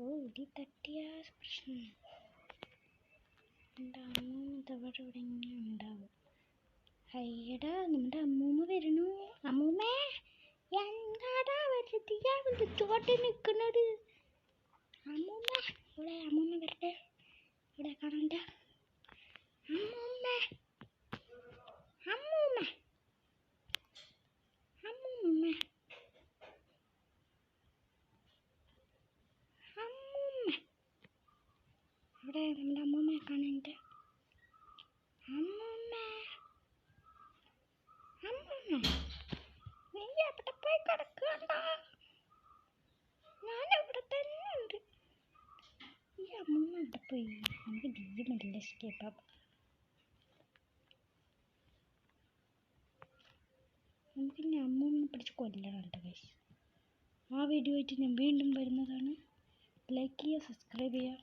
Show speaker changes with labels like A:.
A: ചെടി തട്ടിയ പ്രശ്നം. എന്റെ അമ്മൂമ്മ ഇതവിടെ ഇവിടെ ഇങ്ങനെ ഉണ്ടാവും. അയ്യടാ നമ്മുടെ അമ്മൂമ്മ വരണു. അമ്മൂമ്മേ എന്താടാ വെറുതെ വിളിച്ചോട്ട് നിൽക്കുന്നത്. അമ്മൂമ്മ ഇവിടെ അമ്മൂമ്മ വരട്ടെ. ഇവിടെ കാണണ്ട. അമ്മൂമ്മ അമ്മൂമ്മ അമ്മൂമ്മ ഇവിടെ നമ്മുടെ അമ്മൂമ്മയെ കാണണ്ട അമ്മൂമ്മ. അമ്മൂമ്മ. നീ എവിടെ പോയി കിടക്കണ്ട ഞാൻ ഇവിടെ തന്നെ ഉണ്ട്. ഈ അമ്മൂമ്മ എവിടെ പോയി. നമുക്ക് ദീപമില്ല എസ്കേപ്പ് നമുക്ക് ഇനി അമ്മൂമ്മനെ പിടിച്ച് കൊല്ലണം കേട്ടോ ഗൈസ് ആ വീഡിയോ ആയിട്ട് ഞാൻ വീണ്ടും വരുന്നതാണ്. ലൈക്ക് ചെയ്യുക സബ്സ്ക്രൈബ് ചെയ്യുക.